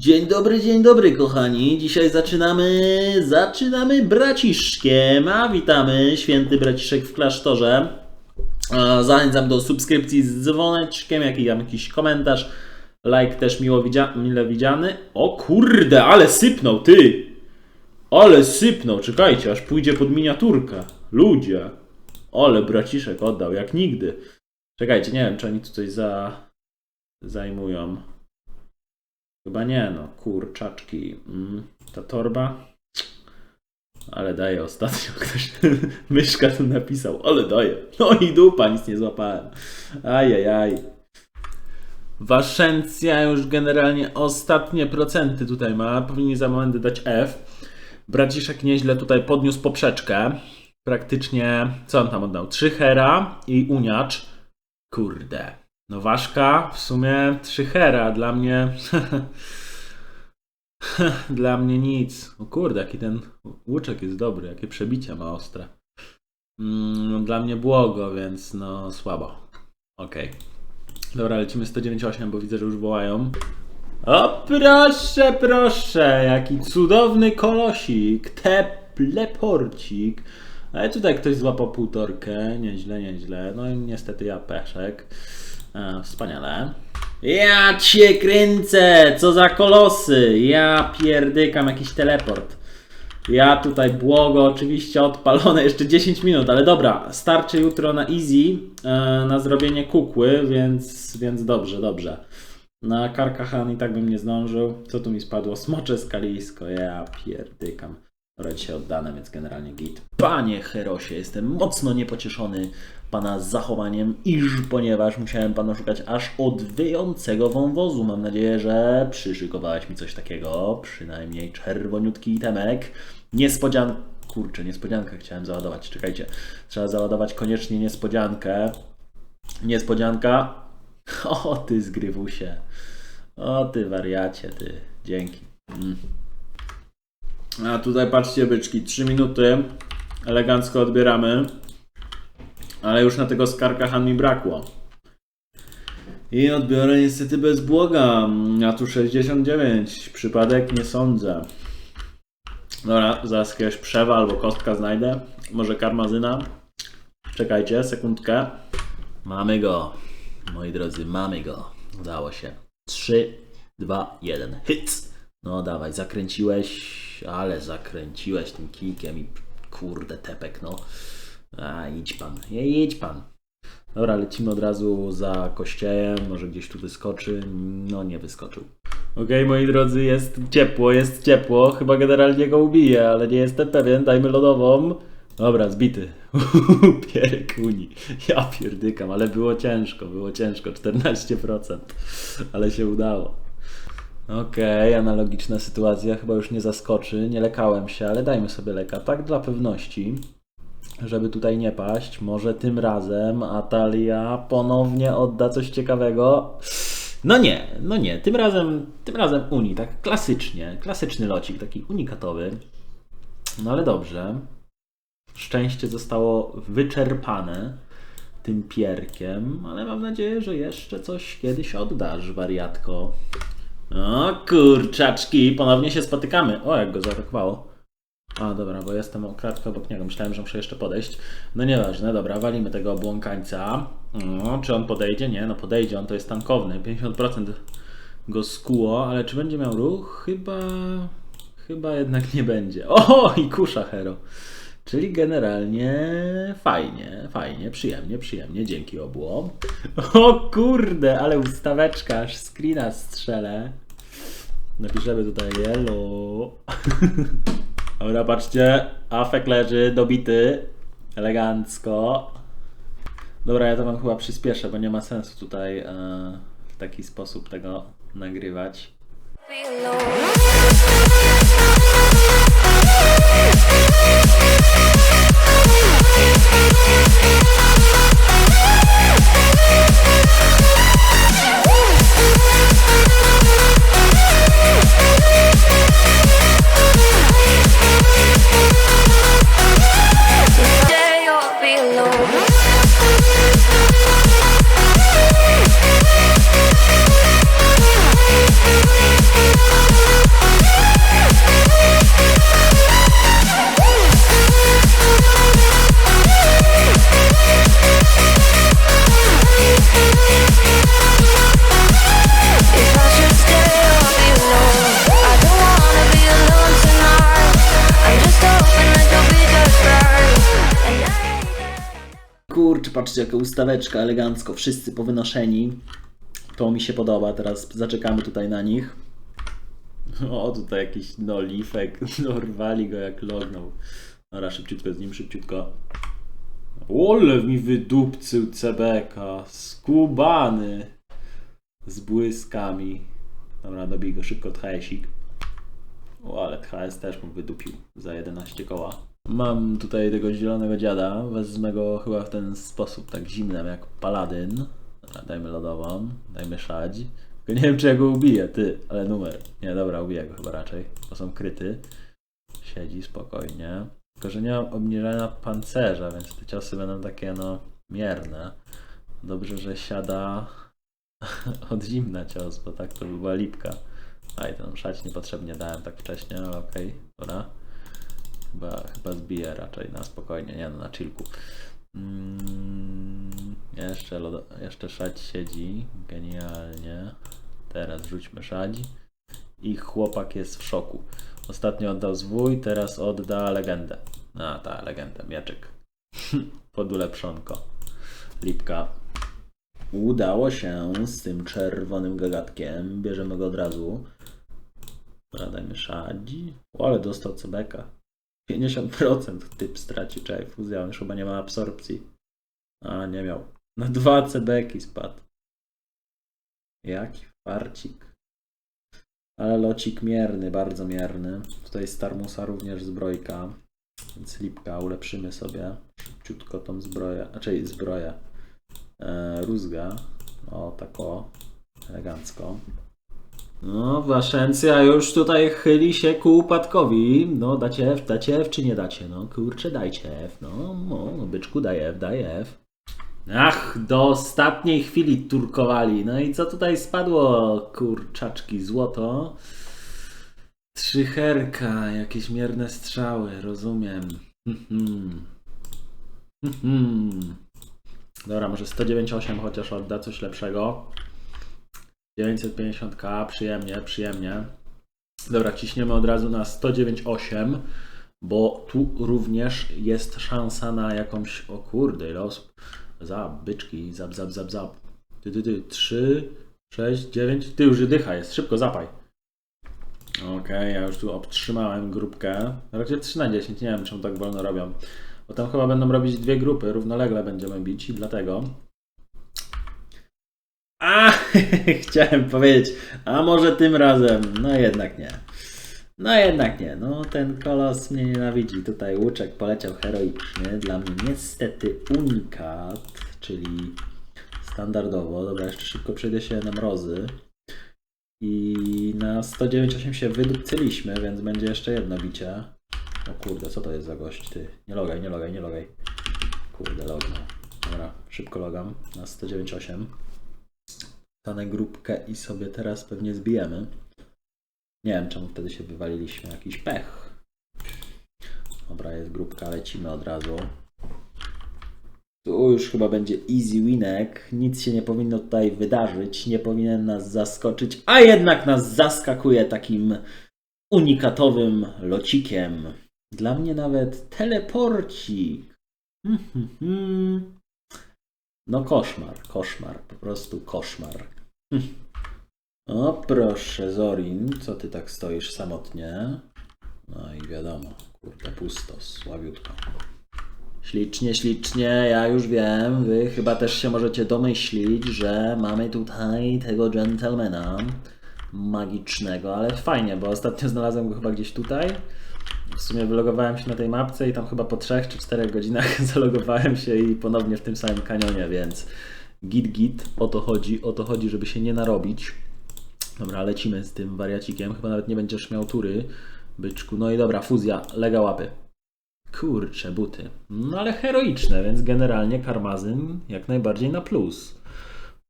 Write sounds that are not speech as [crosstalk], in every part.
Dzień dobry, dzień dobry, kochani. Dzisiaj zaczynamy, zaczynamy braciszkiem, a witamy święty braciszek w klasztorze. Zachęcam do subskrypcji z dzwoneczkiem, jak tam jakiś komentarz. Like też miło widzia- mile widziany. O kurde, ale sypnął, ty! Ale sypnął, czekajcie, aż pójdzie pod miniaturkę. Ludzie. Ale braciszek oddał, jak nigdy. Czekajcie, nie wiem, czy oni tu coś za... zajmują. Chyba nie, no, kurczaczki. Mm, ta torba. Ale daje ostatnio [laughs] ktoś. Myszka tu napisał, ale daje. No i dupa, nic nie złapałem. Ajajaj. Waszencja już generalnie ostatnie procenty tutaj ma. Powinni za moment dać F. Braciszek nieźle tutaj podniósł poprzeczkę. Praktycznie, co on tam oddał? Trzy hera i uniacz. Kurde. No ważka w sumie trzy hera. Dla mnie... [laughs] Dla mnie nic. O kurde, jaki ten łuczek jest dobry, jakie przebicia ma ostre. Mm, no, dla mnie błogo, więc no słabo. Okej. Dobra, lecimy 198, bo widzę, że już wołają. O proszę, proszę, jaki cudowny kolosik, tepleporcik. Ale tutaj ktoś złapał półtorkę, nieźle, nieźle. No i niestety ja peszek. E, wspaniale. Ja cię kręcę! Co za kolosy! Ja pierdykam jakiś teleport. Ja tutaj błogo, oczywiście odpalone, jeszcze 10 minut, ale dobra, starczy jutro na easy e, na zrobienie kukły, więc, więc dobrze, dobrze. Na Karkahan i tak bym nie zdążył. Co tu mi spadło? Smocze skalisko, ja pierdykam. Dobra, dzisiaj oddane, więc generalnie git. Panie Herosie, jestem mocno niepocieszony Pana zachowaniem, iż ponieważ musiałem Pana szukać aż od wyjącego wąwozu. Mam nadzieję, że przyszykowałeś mi coś takiego, przynajmniej czerwoniutki itemek. Niespodzian... Kurczę, niespodziankę chciałem załadować, czekajcie. Trzeba załadować koniecznie niespodziankę. Niespodzianka. [laughs] O, ty zgrywusie. O, ty wariacie, ty. Dzięki. Mm. A tutaj patrzcie, byczki, 3 minuty. Elegancko odbieramy. Ale już na tego skarkahan mi brakło. I odbiorę niestety bez błoga. A tu 69. Przypadek nie sądzę. Dobra, zaraz jakiegoś przewa albo kostka znajdę. Może karmazyna. Czekajcie, sekundkę. Mamy go. Moi drodzy, mamy go. Udało się. 3, 2, 1. Hit! No dawaj, zakręciłeś, ale zakręciłeś tym kijkiem i kurde tepek, no. A idź pan, nie idź pan. Dobra, lecimy od razu za kościejem, może gdzieś tu wyskoczy. No nie wyskoczył. Okej, moi drodzy, jest ciepło, jest ciepło. Chyba generalnie go ubiję, ale nie jestem pewien. Dajmy lodową. Dobra, zbity. [laughs] Pierkuni. Ja pierdykam, ale było ciężko, było ciężko. 14%. Ale się udało. Okej, analogiczna sytuacja, chyba już nie zaskoczy. Nie lekałem się, ale dajmy sobie leka, tak dla pewności, żeby tutaj nie paść. Może tym razem Atalia ponownie odda coś ciekawego. No nie, no nie, tym razem, tym razem Uni, tak klasycznie, klasyczny locik, taki unikatowy. No ale dobrze. Szczęście zostało wyczerpane tym pierkiem, ale mam nadzieję, że jeszcze coś kiedyś oddasz, wariatko. O kurczaczki, ponownie się spotykamy. O, jak go zaatakowało. A, dobra, bo jestem o kratkę obok niego. Myślałem, że muszę jeszcze podejść. No nieważne, dobra, walimy tego błąkańca. No, czy on podejdzie? Nie, no podejdzie, on to jest tankowny. 50% go skuło, ale czy będzie miał ruch? Chyba... Chyba jednak nie będzie. O, i kusza hero. Czyli generalnie fajnie, fajnie, przyjemnie, przyjemnie, dzięki obłom. O kurde, ale ustaweczka, aż screena strzelę. Napiszemy tutaj yellow. [laughs] Dobra, patrzcie, afek leży, dobity, elegancko. Dobra, ja to wam chyba przyspieszę, bo nie ma sensu tutaj e, w taki sposób tego nagrywać. Kurczę, patrzcie jaka ustaweczka, elegancko, wszyscy powynoszeni. To mi się podoba, teraz zaczekamy tutaj na nich. [laughs] O, tutaj jakiś no lifek, [laughs] no rwali go jak lognął. Dobra, szybciutko z nim, szybciutko. Ole mi wydupcył CBK, skubany z błyskami. Dobra, dobij go szybko, THS-ik. O, ale THS też mu wydupił za 11 koła. Mam tutaj tego zielonego dziada, wezmę go chyba w ten sposób, tak zimnym jak paladyn. Dobra, dajmy lodową, dajmy szadź. Tylko nie wiem czy ja go ubiję, ty, ale numer. Nie, dobra, ubiję go chyba raczej, bo są kryty. Siedzi spokojnie. Tylko, że nie mam obniżenia pancerza, więc te ciosy będą takie, no, mierne. Dobrze, że siada [laughs] od zimna cios, bo tak to by była lipka. Aj, ten szać niepotrzebnie dałem tak wcześnie, ale okej, dobra. Chyba, chyba zbiję raczej na spokojnie, nie no, na chillku. Mm, jeszcze, jeszcze szać siedzi, genialnie. Teraz rzućmy szadź. I chłopak jest w szoku. Ostatnio oddał zwój, teraz odda legendę. A, ta legendę, mieczyk. [laughs] Podulepszonko. Lipka. Udało się z tym czerwonym gagatkiem. Bierzemy go od razu. Dobra, dajmy szadzi. O, ale dostał CBK. 50% typ stracił. Czekaj, fuzja, on już chyba nie ma absorpcji. A, nie miał. Na dwa CBki spadł. Jaki farcik. Ale locik mierny, bardzo mierny. Tutaj z Tarmusa również zbrojka. Więc lipka, ulepszymy sobie szybciutko tą zbroję. Znaczy zbroję. E. O, tak o. Elegancko. No, Waszencja już tutaj chyli się ku upadkowi. No, dacie F, dacie F czy nie dacie? No, kurczę, dajcie F. No, no byczku, daj F, daj F. Ach, do ostatniej chwili turkowali. No i co tutaj spadło? Kurczaczki, złoto. Trzycherka, jakieś mierne strzały, rozumiem. Mhm. Mhm. Dobra, może 109,8 chociaż odda coś lepszego. 950k, przyjemnie, przyjemnie. Dobra, ciśniemy od razu na 109,8, bo tu również jest szansa na jakąś, o kurde, ile osób. Zap, byczki, zap, zap, zap, zap. Ty, ty, ty, 3, 6, 9, ty już dycha jest, szybko zapaj. Okej, ja już tu obtrzymałem grupkę. Raczej 3 na 10, nie wiem czemu tak wolno robią. Bo tam chyba będą robić dwie grupy, równolegle będziemy bić i dlatego. A, [laughs] chciałem powiedzieć, a może tym razem, no jednak nie. No jednak nie, no ten kolos mnie nienawidzi. Tutaj łuczek poleciał heroicznie. Dla mnie niestety unikat, czyli standardowo. Dobra, jeszcze szybko przejdę się na mrozy. I na 109.8 się wydupcyliśmy, więc będzie jeszcze jedno bicie. O kurde, co to jest za gość, ty? Nie logaj, nie logaj, nie logaj. Kurde, lognął. Dobra, szybko logam na 109.8. Stanę grupkę i sobie teraz pewnie zbijemy. Nie wiem, czemu wtedy się wywaliliśmy. Jakiś pech. Dobra, jest grupka, lecimy od razu. Tu już chyba będzie easy winek. Nic się nie powinno tutaj wydarzyć. Nie powinien nas zaskoczyć, a jednak nas zaskakuje takim unikatowym locikiem. Dla mnie nawet teleporcik. Hmm, hmm. No koszmar, koszmar, po prostu koszmar. Hm. O proszę, Zorin, co ty tak stoisz samotnie? No i wiadomo, kurde, pusto, słabiutko. Ślicznie, ślicznie, ja już wiem, wy chyba też się możecie domyślić, że mamy tutaj tego gentlemana magicznego, ale fajnie, bo ostatnio znalazłem go chyba gdzieś tutaj. W sumie wylogowałem się na tej mapce i tam chyba po 3 czy 4 godzinach [laughs] zalogowałem się i ponownie w tym samym kanionie, więc git git, o to chodzi, o to chodzi, żeby się nie narobić. Dobra, lecimy z tym wariacikiem, chyba nawet nie będziesz miał tury, byczku. No i dobra, fuzja, lega łapy. Kurcze, buty. No ale heroiczne, więc generalnie karmazyn jak najbardziej na plus.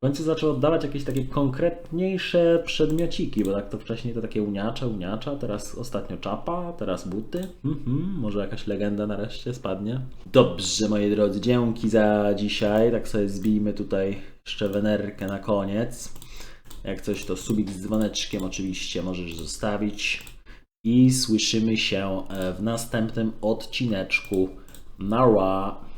W końcu zaczął oddawać jakieś takie konkretniejsze przedmiociki, bo tak to wcześniej to takie uniacza, uniacza, teraz ostatnio czapa, teraz buty. Mhm, może jakaś legenda nareszcie spadnie. Dobrze, moi drodzy, dzięki za dzisiaj. Tak sobie zbijmy tutaj jeszcze wenerkę na koniec. Jak coś to subik z dzwoneczkiem oczywiście możesz zostawić. I słyszymy się e, w następnym odcineczku. Nara!